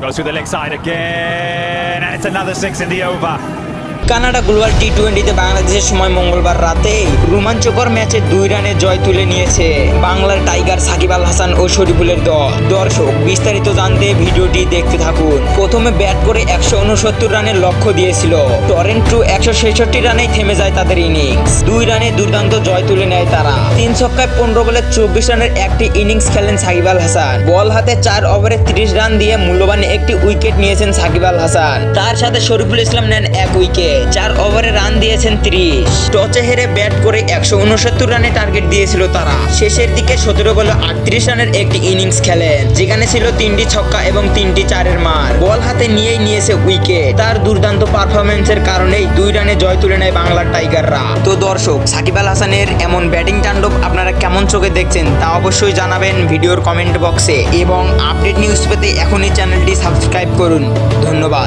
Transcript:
Goes through the leg side again, and it's another six in the over. Canada global T টোয়েন্টিতে বাংলাদেশের সময় মঙ্গলবার রাতে রোমাঞ্চকর ম্যাচে দুই রানে জয় তুলে নিয়েছে বাংলার টাইগার সাকিব আল হাসান ও শরীফুলের দল। দর্শক, বিস্তারিত জানতে ভিডিওটি দেখতে থাকুন। প্রথমে ব্যাট করে একশো উনসত্তর রানের লক্ষ্য দিয়েছিল। টরেন্টো একশো ছেষট্টি রানেই থেমে যায় তাদের ইনিংস। দুই রানে দুর্দান্ত জয় তুলে নেয় তারা। তিন ছক্কায় পনেরো বলে চব্বিশ রানের একটি ইনিংস খেলেন সাকিব আল হাসান। বল হাতে চার ওভারে ত্রিশ রান দিয়ে মূল্যবান একটি উইকেট নিয়েছেন সাকিব আল হাসান। তার সাথে শরীফুল ইসলাম নেন এক উইকেট। চার ওভারে রান দিয়েছেন ত্রিশ। টচে হেরে ব্যাট করে একশো উনসত্তর রানে টার্গেট দিয়েছিল তারা। শেষের দিকে সতেরো বলে আটত্রিশ রানের একটি ইনিংস খেলেন। যেখানে ছিল তিনটি ছক্কা এবং তিনটি চারের মার। বল হাতে নিয়েই নিয়েছে উইকেট। তার দুর্দান্ত পারফরমেন্সের কারণেই দুই রানে জয় তুলে নেয় বাংলার টাইগাররা। তো দর্শক, সাকিব আল হাসানের এমন ব্যাটিং তাণ্ডব আপনারা কেমন চোখে দেখছেন তা অবশ্যই জানাবেন ভিডিওর কমেন্ট বক্সে। এবং আপডেট নিউজ পেতে এখনই চ্যানেলটি সাবস্ক্রাইব করুন। ধন্যবাদ।